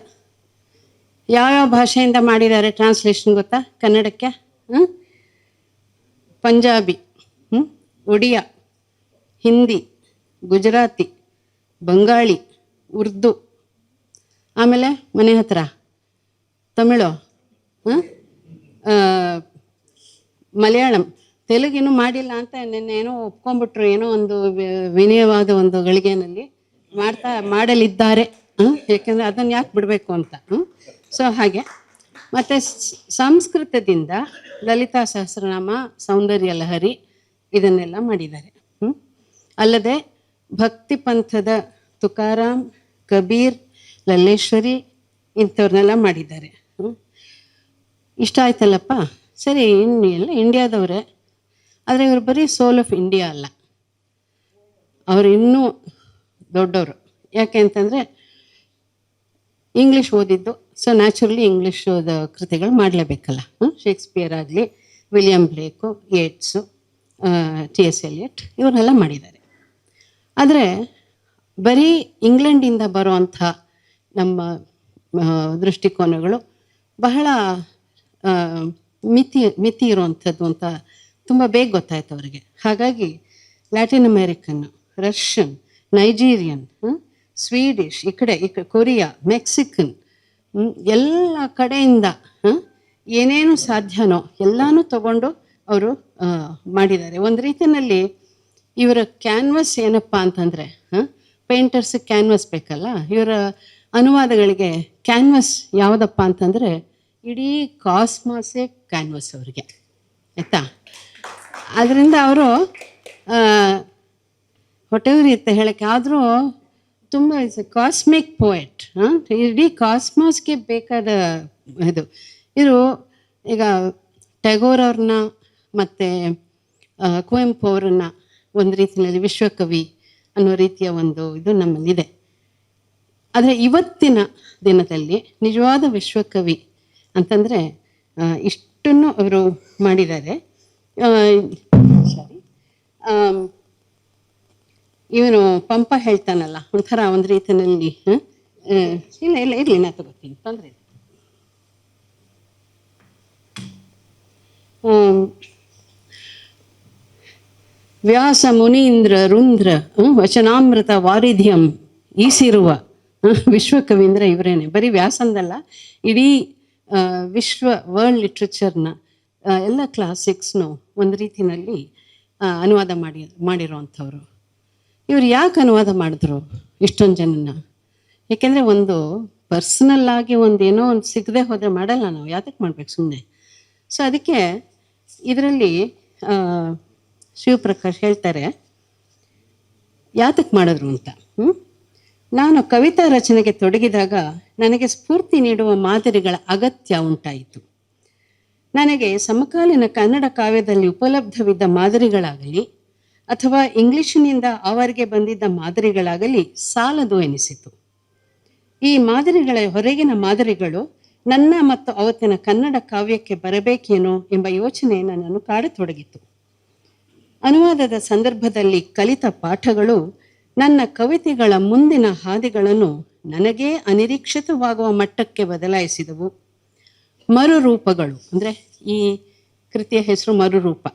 Speaker 1: ಯಾವ್ಯಾವ ಭಾಷೆಯಿಂದ ಮಾಡಿದ್ದಾರೆ ಟ್ರಾನ್ಸ್ಲೇಷನ್ ಗೊತ್ತಾ ಕನ್ನಡಕ್ಕೆ ಹ್ಮ್? ಪಂಜಾಬಿ ಹ್ಮ್? ಒಡಿಯಾ ಹಿಂದಿ ಗುಜರಾತಿ ಬಂಗಾಳಿ ಉರ್ದು ಆಮೇಲೆ ಮನೆ ಹತ್ರ. ತಮಿಳು ಮಲಯಾಳಂ. ತೆಲುಗಿನೂ ಮಾಡಿಲ್ಲ ಅಂತ ನಿನ್ನೆ ಏನೋ ಒಪ್ಕೊಂಡ್ಬಿಟ್ರು, ಏನೋ ಒಂದು ವಿನಯವಾದ ಒಂದು ಗಳಿಗೆನಲ್ಲಿ ಮಾಡ್ತಾ, ಮಾಡಲಿದ್ದಾರೆ ಯಾಕಂದ್ರೆ ಅದನ್ನ ಯಾಕೆ ಬಿಡಬೇಕು ಅಂತ ಸೊ ಹಾಗೆ. ಮತ್ತು ಸಂಸ್ಕೃತದಿಂದ ಲಲಿತಾ ಸಹಸ್ರನಾಮ, ಸೌಂದರ್ಯ ಲಹರಿ ಇದನ್ನೆಲ್ಲ ಮಾಡಿದ್ದಾರೆ? ಅಲ್ಲದೆ ಭಕ್ತಿ ಪಂಥದ ತುಕಾರಾಮ್, ಕಬೀರ್ ಲಲ್ಲೇಶ್ವರಿ ಇಂಥವ್ರನ್ನೆಲ್ಲ ಮಾಡಿದ್ದಾರೆ? ಇಷ್ಟ ಆಯ್ತಲ್ಲಪ್ಪ? ಸರಿ ಇನ್ನು ಎಲ್ಲ ಇಂಡಿಯಾದವರೇ. ಆದರೆ ಇವರು ಬರೀ ಸೋಲ್ ಆಫ್ ಇಂಡಿಯಾ ಅಲ್ಲ. ಅವರು ಇನ್ನೂ ದೊಡ್ಡವರು. ಯಾಕೆ ಅಂತಂದರೆ ಇಂಗ್ಲೀಷ್ ಓದಿದ್ದು ಸೊ ನ್ಯಾಚುರಲಿ ಇಂಗ್ಲೀಷ್ ಕೃತಿಗಳು ಮಾಡಲೇಬೇಕಲ್ಲ. ಶೇಕ್ಸ್ಪಿಯರ್ ಆಗಲಿ William Blake Yeats T S Eliot ಇವರೆಲ್ಲ ಮಾಡಿದ್ದಾರೆ. ಆದರೆ ಬರೀ ಇಂಗ್ಲೆಂಡಿಂದ ಬರುವಂಥ ನಮ್ಮ ದೃಷ್ಟಿಕೋನಗಳು ಬಹಳ ಮಿತಿ ಮಿತಿ ಇರುವಂಥದ್ದು ಅಂತ ತುಂಬ ಬೇಗ ಗೊತ್ತಾಯ್ತು ಅವರಿಗೆ. ಹಾಗಾಗಿ Latin American, Russian, Nigerian Swedish, ಈ ಕಡೆ ಈ ಕಡೆ, ಕೊರಿಯಾ, ಮೆಕ್ಸಿಕನ್ ಎಲ್ಲ ಕಡೆಯಿಂದ ಏನೇನು ಸಾಧ್ಯನೋ ಎಲ್ಲನೂ ತಗೊಂಡು ಅವರು ಮಾಡಿದ್ದಾರೆ. ಒಂದು ರೀತಿಯಲ್ಲಿ ಇವರ ಕ್ಯಾನ್ವಸ್ ಏನಪ್ಪ ಅಂತಂದರೆ ಪೇಂಟರ್ಸ್ ಕ್ಯಾನ್ವಸ್ ಬೇಕಲ್ಲ, ಇವರ ಅನುವಾದಗಳಿಗೆ ಕ್ಯಾನ್ವಸ್ ಯಾವುದಪ್ಪ ಅಂತಂದರೆ ಇಡೀ ಕಾಸ್ಮಾಸೇ ಕ್ಯಾನ್ವಸ್ ಅವರಿಗೆ. ಆಯಿತಾ? ಅದರಿಂದ ಅವರು ಹೊಟ್ಟೆವ್ರಿ ಅಂತ ಹೇಳಕ್ಕೆ ಆದರೂ ತುಂಬ ಇಸ್ ಕಾಸ್ಮಿಕ್ ಪೋಯೆಟ್ ಇಡೀ ಕಾಸ್ಮಾಸ್ಗೆ ಬೇಕಾದ ಇದು. ಇವರು ಈಗ ಟ್ಯಾಗೋರ್ ಅವ್ರನ್ನ ಮತ್ತು ಕುವೆಂಪು ಅವರನ್ನ ಒಂದು ರೀತಿಯಲ್ಲಿ ವಿಶ್ವಕವಿ ಅನ್ನೋ ರೀತಿಯ ಒಂದು ಇದು ನಮ್ಮಲ್ಲಿದೆ. ಆದರೆ ಇವತ್ತಿನ ದಿನದಲ್ಲಿ ನಿಜವಾದ ವಿಶ್ವಕವಿ ಅಂತಂದರೆ ಇಷ್ಟನ್ನು ಅವರು ಮಾಡಿದ್ದಾರೆ. ಸಾರಿ ಇವನು ಪಂಪ ಹೇಳ್ತಾನಲ್ಲ, ಒಂಥರ ಒಂದು ರೀತಿಯಲ್ಲಿ ಇಲ್ಲ ಇಲ್ಲ, ಇರಲಿ, ನಾ ತಗೋತೀನಿ, ತೊಂದರೆ ಇಲ್ಲ. ವ್ಯಾಸ ಮುನೀಂದ್ರ ರುಂದ್ರ ವಚನಾಮೃತ ವಾರಿಧ್ಯಂ ಈಸಿರುವ ಹ್ಮ್, ವಿಶ್ವಕವೀಂದ್ರ ಇವರೇನೆ. ಬರೀ ವ್ಯಾಸಂದಲ್ಲ ಇಡೀ ವಿಶ್ವ ವರ್ಲ್ಡ್ ಲಿಟ್ರೇಚರ್ನ ಎಲ್ಲ ಕ್ಲಾಸಿಕ್ಸ್ನು ಒಂದು ರೀತಿಯಲ್ಲಿ ಅನುವಾದ ಮಾಡಿ ಮಾಡಿರೋವಂಥವ್ರು ಇವ್ರು ಯಾಕೆ ಅನುವಾದ ಮಾಡಿದ್ರು ಇಷ್ಟೊಂದು ಜನನ ಏಕೆಂದರೆ ಒಂದು ಪರ್ಸನಲ್ ಆಗಿ ಒಂದು ಏನೋ ಒಂದು ಸಿಗದೆ ಹೋದರೆ ಮಾಡಲ್ಲ ನಾವು ಯಾತಕ್ಕೆ ಮಾಡಬೇಕು ಸುಮ್ಮನೆ ಸೊ ಅದಕ್ಕೆ ಇದರಲ್ಲಿ ಶಿವಪ್ರಕಾಶ್ ಹೇಳ್ತಾರೆ ಯಾತಕ್ಕೆ ಮಾಡಿದ್ರು ಅಂತ? ನಾನು ಕವಿತಾ ರಚನೆಗೆ ತೊಡಗಿದಾಗ ನನಗೆ ಸ್ಫೂರ್ತಿ ನೀಡುವ ಮಾದರಿಗಳ ಅಗತ್ಯ ಉಂಟಾಯಿತು. ನನಗೆ ಸಮಕಾಲೀನ ಕನ್ನಡ ಕಾವ್ಯದಲ್ಲಿ ಉಪಲಬ್ಧವಿದ್ದ ಮಾದರಿಗಳಾಗಲಿ, ಅಥವಾ ಇಂಗ್ಲಿಷಿನಿಂದ ಅವರಿಗೆ ಬಂದಿದ್ದ ಮಾದರಿಗಳಾಗಲಿ ಸಾಲದು ಎನಿಸಿತು. ಈ ಮಾದರಿಗಳ ಹೊರಗಿನ ಮಾದರಿಗಳು ನನ್ನ ಮತ್ತು ಅವತ್ತಿನ ಕನ್ನಡ ಕಾವ್ಯಕ್ಕೆ ಬರಬೇಕೇನೋ ಎಂಬ ಯೋಚನೆ ನನ್ನನ್ನು ಕಾಡತೊಡಗಿತು. ಅನುವಾದದ ಸಂದರ್ಭದಲ್ಲಿ ಕಲಿತ ಪಾಠಗಳು ನನ್ನ ಕವಿತೆಗಳ ಮುಂದಿನ ಹಾದಿಗಳನ್ನು ನನಗೇ ಅನಿರೀಕ್ಷಿತವಾಗುವ ಮಟ್ಟಕ್ಕೆ ಬದಲಾಯಿಸಿದವು. ಮರುರೂಪಗಳು, ಅಂದರೆ ಈ ಕೃತಿಯ ಹೆಸರು ಮರುರೂಪ?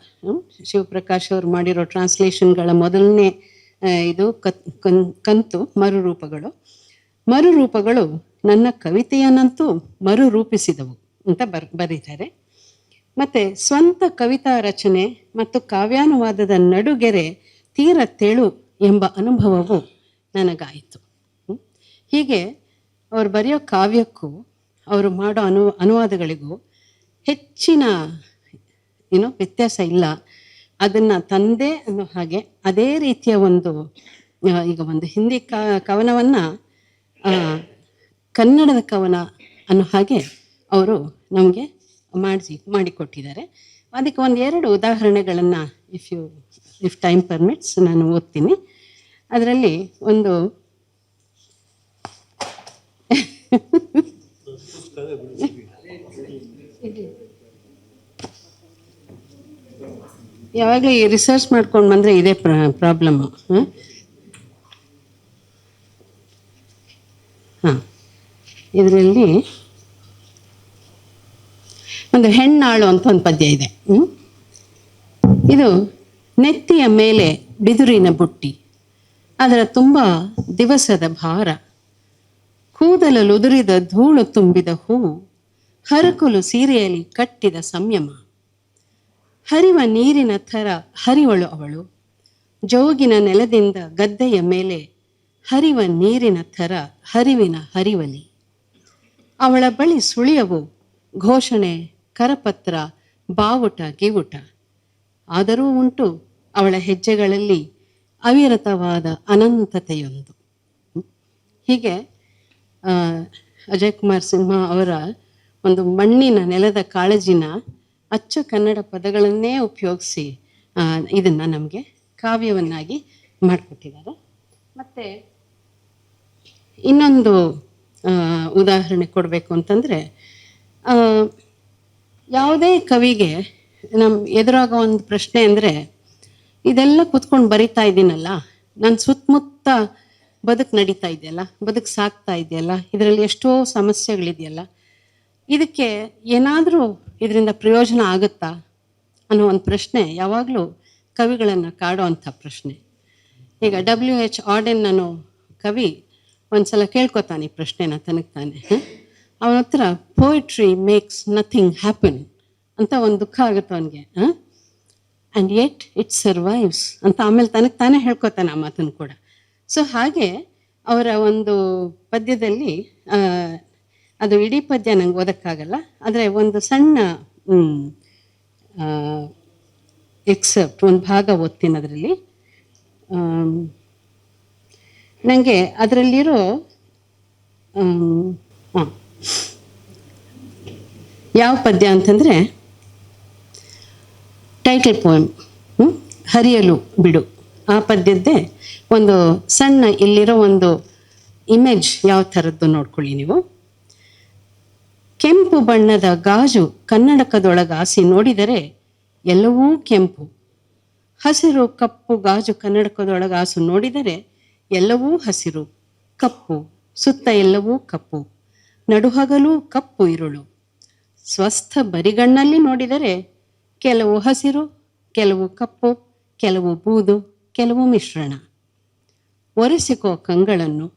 Speaker 1: ಶಿವಪ್ರಕಾಶ್ ಅವರು ಮಾಡಿರೋ ಟ್ರಾನ್ಸ್ಲೇಷನ್ಗಳ ಮೊದಲನೇ ಇದು ಕಂತು ಮರುರೂಪಗಳು. ಮರುರೂಪಗಳು ನನ್ನ ಕವಿತೆಯನ್ನಂತೂ ಮರುರೂಪಿಸಿದವು ಅಂತ ಬರ್, ಬರೀತಾರೆ. ಮತ್ತು ಸ್ವಂತ ಕವಿತಾ ರಚನೆ ಮತ್ತು ಕಾವ್ಯಾನುವಾದದ ನಡುಗೆರೆ ತೀರ ತೆಳು ಎಂಬ ಅನುಭವವು ನನಗಾಯಿತು? ಹೀಗೆ ಅವರು ಬರೆಯೋ ಕಾವ್ಯಕ್ಕೂ ಅವರು ಮಾಡೋ ಅನು, ಅನುವಾದಗಳಿಗೂ ಹೆಚ್ಚಿನ ಏನೋ ವ್ಯತ್ಯಾಸ ಇಲ್ಲ. ಅದನ್ನು ತಂದೆ ಅನ್ನೋ ಹಾಗೆ ಅದೇ ರೀತಿಯ ಒಂದು ಈಗ ಒಂದು ಹಿಂದಿ ಕವನವನ್ನು ಕನ್ನಡದ ಕವನ ಅನ್ನೋ ಹಾಗೆ ಅವರು ನಮಗೆ ಮಾಡಿಸಿ, ಮಾಡಿಕೊಟ್ಟಿದ್ದಾರೆ. ಅದಕ್ಕೆ ಒಂದು ಎರಡು ಉದಾಹರಣೆಗಳನ್ನು if you if time permits ನಾನು ಓದ್ತೀನಿ. ಅದರಲ್ಲಿ ಒಂದು ಯಾವಾಗಲೂ ಈ ರಿಸರ್ಚ್ ಮಾಡ್ಕೊಂಡು ಬಂದರೆ ಇದೇ ಪ್ರಾಬ್ಲಮ್ಮು ಹಾಂ. ಇದರಲ್ಲಿ ಒಂದು ಹೆಣ್ಣಾಳು ಅಂತ ಒಂದು ಪದ್ಯ ಇದೆ? ಇದು ನೆತ್ತಿಯ ಮೇಲೆ ಬಿದುರಿನ ಬುಟ್ಟಿ, ಅದರ ತುಂಬ ದಿವಸದ ಭಾರ. ಕೂದಲುದುರಿದ ಧೂಳು ತುಂಬಿದ ಹೂವು ಹರಕುಲು ಸೀರೆಯಲ್ಲಿ ಕಟ್ಟಿದ ಸಂಯಮ. ಹರಿವ ನೀರಿನ ಥರ ಹರಿವಳು ಅವಳು. ಜೋಗಿನ ನೆಲದಿಂದ ಗದ್ದೆಯ ಮೇಲೆ ಹರಿವ ನೀರಿನ ಥರ ಹರಿವಿನ ಹರಿವಲಿ. ಅವಳ ಬಳಿ ಸುಳಿಯವು ಘೋಷಣೆ, ಕರಪತ್ರ, ಬಾವುಟ, ಗಿವುಟ. ಆದರೂ ಉಂಟು ಅವಳ ಹೆಜ್ಜೆಗಳಲ್ಲಿ ಅವಿರತವಾದ ಅನಂತತೆಯೊಂದು. ಹೀಗೆ ಅಜಯ್ ಕುಮಾರ್ ಸಿಂಹ ಅವರ ಒಂದು ಮಣ್ಣಿನ ನೆಲದ ಕಾಳಜಿನ ಅಚ್ಚ ಕನ್ನಡ ಪದಗಳನ್ನೇ ಉಪಯೋಗಿಸಿ ಇದನ್ನು ನಮಗೆ ಕಾವ್ಯವನ್ನಾಗಿ ಮಾಡಿಕೊಟ್ಟಿದ್ದಾರೆ. ಮತ್ತು ಇನ್ನೊಂದು ಉದಾಹರಣೆ ಕೊಡಬೇಕು ಅಂತಂದರೆ ಯಾವುದೇ ಕವಿಗೆ ನಮ್ಮ ಎದುರಾಗೋ ಒಂದು ಪ್ರಶ್ನೆ ಅಂದರೆ ಇದೆಲ್ಲ ಕೂತ್ಕೊಂಡು ಬರಿತಾ ಇದ್ದೀನಲ್ಲ? ನನ್ನ ಸುತ್ತಮುತ್ತ ಬದುಕು ನಡೀತಾ ಇದೆಯಲ್ಲ, ಬದುಕು ಸಾಕ್ತಾ ಇದೆಯಲ್ಲ, ಇದರಲ್ಲಿ ಎಷ್ಟೋ ಸಮಸ್ಯೆಗಳಿದೆಯಲ್ಲ, ಇದಕ್ಕೆ ಏನಾದರೂ ಇದರಿಂದ ಪ್ರಯೋಜನ ಆಗುತ್ತಾ ಅನ್ನೋ ಒಂದು ಪ್ರಶ್ನೆ ಯಾವಾಗಲೂ ಕವಿಗಳನ್ನು ಕಾಡೋ ಅಂಥ ಪ್ರಶ್ನೆ. ಈಗ ಡಬ್ಲ್ಯೂ ಎಚ್ ಆರ್ಡೆನ್ ಅನ್ನೋ ಕವಿ ಒಂದು ಸಲ ಕೇಳ್ಕೊತಾನೆ ಈ ಪ್ರಶ್ನೆನ ತನಗೆ ತಾನೆ ಅವನ ಹತ್ರ ಪೋಯಿಟ್ರಿ ಮೇಕ್ಸ್ ನಥಿಂಗ್ ಹ್ಯಾಪನ್ ಅಂತ ಒಂದು ದುಃಖ ಆಗುತ್ತೆ ಅವನಿಗೆ. ಆ್ಯಂಡ್ ಯೆಟ್ ಇಟ್ ಸರ್ವೈವ್ಸ್ ಅಂತ ಆಮೇಲೆ ತನಗೆ ತಾನೇ ಹೇಳ್ಕೊತಾನೆ ಆ ಮಾತನ್ನು ಕೂಡ. ಸೊ ಹಾಗೆ ಅವರ ಒಂದು ಪದ್ಯದಲ್ಲಿ ಅದು ಇಡೀ ಪದ್ಯ ನಂಗೆ ಓದೋಕ್ಕಾಗಲ್ಲ, ಆದರೆ ಒಂದು ಸಣ್ಣ ಎಕ್ಸೆಪ್ಟ್ ಒಂದು ಭಾಗ ಓದ್ತೀನಿ ಅದರಲ್ಲಿ ನನಗೆ ಅದರಲ್ಲಿರೋ ಯಾವ ಪದ್ಯ ಅಂತಂದರೆ ಟೈಟಲ್ ಪೋಯಮ್ ಹರಿಯಲು ಬಿಡು. ಆ ಪದ್ಯದ್ದೇ ಒಂದು ಸಣ್ಣ ಇಲ್ಲಿರೋ ಒಂದು ಇಮೇಜ್ ಯಾವ ಥರದ್ದು ನೋಡ್ಕೊಳ್ಳಿ ನೀವು. ಕೆಂಪು ಬಣ್ಣದ ಗಾಜು ಕನ್ನಡಕದೊಳಗಾಸಿ ನೋಡಿದರೆ ಎಲ್ಲವೂ ಕೆಂಪು. ಹಸಿರು ಕಪ್ಪು ಗಾಜು ಕನ್ನಡಕದೊಳಗಾಸು ನೋಡಿದರೆ ಎಲ್ಲವೂ ಹಸಿರು, ಕಪ್ಪು, ಸುತ್ತ ಎಲ್ಲವೂ ಕಪ್ಪು, ನಡುಹಗಲೂ ಕಪ್ಪು ಇರುಳು. ಸ್ವಸ್ಥ ಬರಿಗಣ್ಣಲ್ಲಿ ನೋಡಿದರೆ ಕೆಲವು ಹಸಿರು, ಕೆಲವು ಕಪ್ಪು, ಕೆಲವು ಬೂದು, ಕೆಲವು ಮಿಶ್ರಣ. ಒರೆಸಿಕೋ ಕಂಗಳನ್ನು,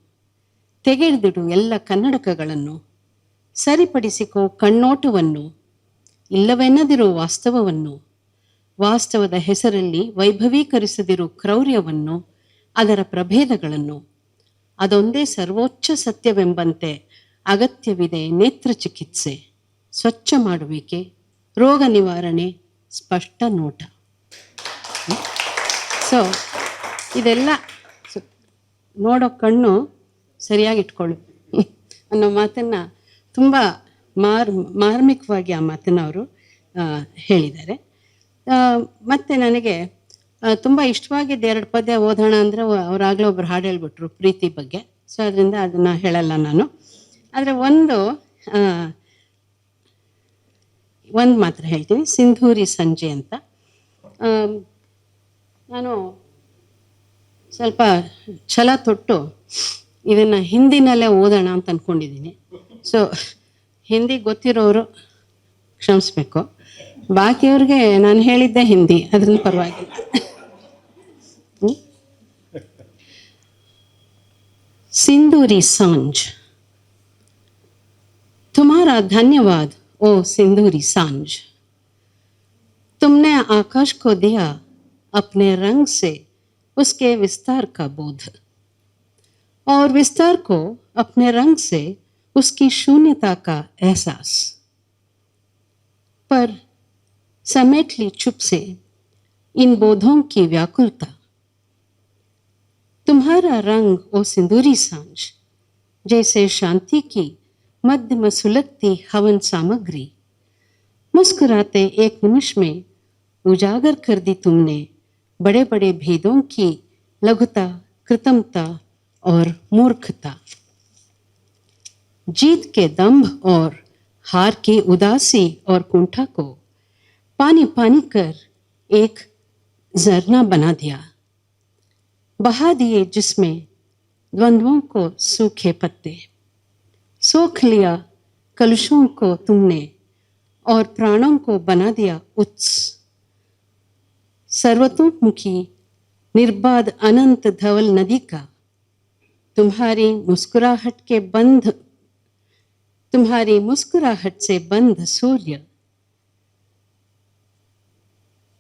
Speaker 1: ತೆಗೆದಿಡು ಎಲ್ಲ ಕನ್ನಡಕಗಳನ್ನು, ಸರಿಪಡಿಸಿಕೋ ಕಣ್ಣೋಟವನ್ನು, ಇಲ್ಲವೆನ್ನದಿರೋ ವಾಸ್ತವವನ್ನು, ವಾಸ್ತವದ ಹೆಸರಲ್ಲಿ ವೈಭವೀಕರಿಸದಿರು ಕ್ರೌರ್ಯವನ್ನು, ಅದರ ಪ್ರಭೇದಗಳನ್ನು, ಅದೊಂದೇ ಸರ್ವೋಚ್ಚ ಸತ್ಯವೆಂಬಂತೆ ಅಗತ್ಯವಿದೆ ನೇತ್ರ ಚಿಕಿತ್ಸೆ ಸ್ವಚ್ಛ ಮಾಡುವಿಕೆ, ರೋಗ ನಿವಾರಣೆ ಸ್ಪಷ್ಟ ನೋಟ. ಸೊ ಇದೆಲ್ಲ ನೋಡೋ ಕಣ್ಣು ಸರಿಯಾಗಿ ಇಟ್ಕೊಳ್ಳಿ. ಅನ್ನೋ ಮಾತನ್ನು ತುಂಬ ಮಾರ್, ಮಾರ್ಮಿಕವಾಗಿ ಆ ಮಾತನ್ನು ಅವರು ಹೇಳಿದ್ದಾರೆ. ಮತ್ತು ನನಗೆ ತುಂಬ ಇಷ್ಟವಾಗಿದ್ದ ಎರಡು ಪದ್ಯ ಓದೋಣ ಅಂದರೆ ಅವರಾಗಲೇ ಒಬ್ರು ಹಾಡು ಹೇಳ್ಬಿಟ್ರು ಪ್ರೀತಿ ಬಗ್ಗೆ. ಸೊ ಅದರಿಂದ ಅದನ್ನು ಹೇಳಲ್ಲ ನಾನು. ಆದರೆ ಒಂದು ಒಂದು ಮಾತ್ರ ಹೇಳ್ತೀನಿ. ಸಿಂಧೂರಿ ಸಂಜೆ ಅಂತ. ನಾನು ಸ್ವಲ್ಪ ಛಲ ತೊಟ್ಟು ಇದನ್ನು ಹಿಂದಿನಲ್ಲೇ ಓದೋಣ ಅಂತ ಅಂದ್ಕೊಂಡಿದ್ದೀನಿ ಸೊ ಹಿಂದಿ ಗೊತ್ತಿರೋರು ಕ್ಷಮಿಸ್ಬೇಕು. ಬಾಕಿಯವ್ರಿಗೆ ನಾನು ಹೇಳಿದ್ದೆ ಹಿಂದಿ ಅದ್ರನ್ನ ಪರವಾಗಿಲ್ಲ. ಸಿಂಧೂರಿ ಸಾಂಜ್. ತುಮಾರ ಧನ್ಯವಾದ. ओ सिंदूरी साँझ। तुमने आकाश को दिया अपने रंग से उसके विस्तार का बोध। और विस्तार को अपने रंग से उसकी शून्यता का एहसास। पर समेट ली चुप से इन बोधों की व्याकुलता। तुम्हारा रंग ओ सिंदूरी साँझ, जैसे शांति की मध्य में सुलगती हवन सामग्री। मुस्कुराते एक निमिष में उजागर कर दी तुमने बड़े बड़े भेदों की लघुता, कृतमता और मूर्खता। जीत के दंभ और हार की उदासी और कुंठा को पानी पानी कर एक झरना बना दिया। बहा दिए जिसमें द्वंद्वों को सूखे पत्ते। सोख लिया कलुषों को तुमने और प्राणों को बना दिया उत्स सर्वतोमुखी निर्बाध अनंत धवल नदी का, तुम्हारी मुस्कुराहट के बंध, तुम्हारी मुस्कुराहट से बंध सूर्य।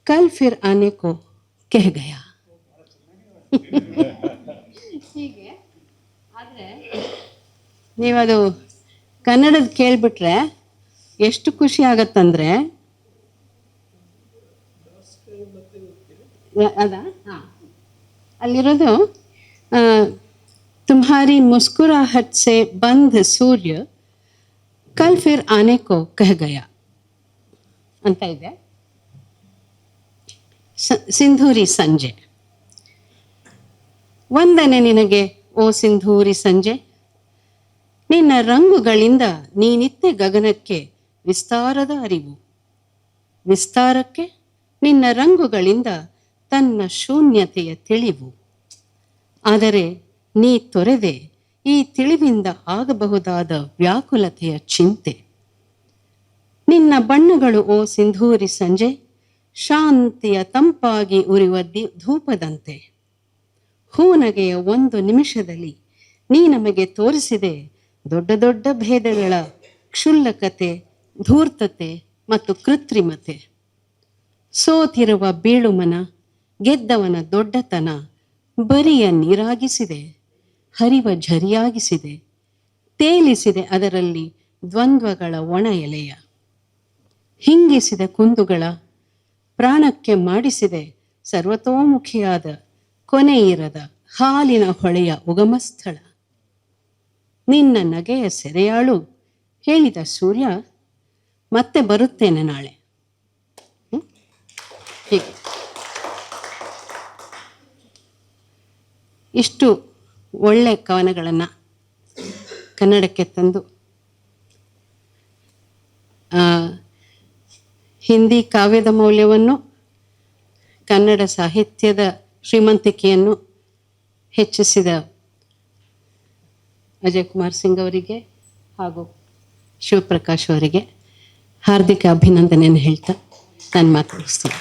Speaker 1: कल फिर आने को कह गया। ನೀವದು ಕನ್ನಡದ ಕೇಳಿಬಿಟ್ರೆ ಎಷ್ಟು ಖುಷಿ ಆಗತ್ತಂದ್ರೆ ಯ- ಅದಾ ಹಾಂ ಅಲ್ಲಿರೋದು ಆ, तुम्हारी मुस्कुराहट से बंध सूर्य कल फिर आने को कह गया ಅಂತ ಇದೆ ಸ- ಸಿಂಧೂರಿ ಸಂಜೆ ವಂದನೆ ನಿನಗೆ ಓ ಸಿಂಧೂರಿ ಸಂಜೆ ನಿನ್ನ ರಂಗುಗಳಿಂದ ನೀನಿತ್ತೆ ಗಗನಕ್ಕೆ ವಿಸ್ತಾರದ ಅರಿವು. ವಿಸ್ತಾರಕ್ಕೆ ನಿನ್ನ ರಂಗುಗಳಿಂದ ತನ್ನ ಶೂನ್ಯತೆಯ ತಿಳಿವು. ಆದರೆ ನೀ ತೊರೆದೆ ಈ ತಿಳಿವಿಂದ ಆಗಬಹುದಾದ ವ್ಯಾಕುಲತೆಯ ಚಿಂತೆ. ನಿನ್ನ ಬಣ್ಣಗಳು ಓ ಸಿಂಧೂರಿ ಸಂಜೆ, ಶಾಂತಿಯ ತಂಪಾಗಿ ಉರಿಯುವ ದಿ ಧೂಪದಂತೆ. ಹೂನಗೆಯ ಒಂದು ನಿಮಿಷದಲ್ಲಿ ನೀ ನಮಗೆ ತೋರಿಸಿದೆ ದೊಡ್ಡ ದೊಡ್ಡ ಭೇದಗಳ ಕ್ಷುಲ್ಲಕತೆ, ಧೂರ್ತತೆ ಮತ್ತು ಕೃತ್ರಿಮತೆ. ಸೋತಿರುವ ಬೀಳುಮನ ಗೆದ್ದವನ ದೊಡ್ಡತನ ಬರಿಯ ನೀರಾಗಿಸಿದೆ, ಹರಿವ ಝರಿಯಾಗಿಸಿದೆ, ತೇಲಿಸಿದೆ ಅದರಲ್ಲಿ ದ್ವಂದ್ವಗಳ ಒಣ ಎಲೆಯ. ಹಿಂಗಿಸಿದ ಕುಂದುಗಳ ಪ್ರಾಣಕ್ಕೆ ಮಾಡಿಸಿದೆ ಸರ್ವತೋಮುಖಿಯಾದ ಕೊನೆಯಿರದ ಹಾಲಿನ ಹೊಳೆಯ ಉಗಮಸ್ಥಳ. ನಿನ್ನ ನಗೆಯ ಸೆರೆಯಾಳು. ಹೇಳಿದ ಸೂರ್ಯ, ಮತ್ತೆ ಬರುತ್ತೇನೆ ನಾಳೆ? ಹೀಗೆ. ಇಷ್ಟು ಒಳ್ಳೆ ಕವನಗಳನ್ನು ಕನ್ನಡಕ್ಕೆ ತಂದು ಹಿಂದಿ ಕಾವ್ಯದ ಮೌಲ್ಯವನ್ನು ಕನ್ನಡ ಸಾಹಿತ್ಯದ ಶ್ರೀಮಂತಿಕೆಯನ್ನು ಹೆಚ್ಚಿಸಿದ ಅಜಯ್ ಕುಮಾರ್ ಸಿಂಗ್ ಅವರಿಗೆ ಹಾಗೂ ಶಿವಪ್ರಕಾಶ್ ಅವರಿಗೆ ಹಾರ್ದಿಕ ಅಭಿನಂದನೆಯನ್ನು ಹೇಳ್ತಾ ನಾನು ಮಾತು ಮುಗಿಸ್ತೀನಿ.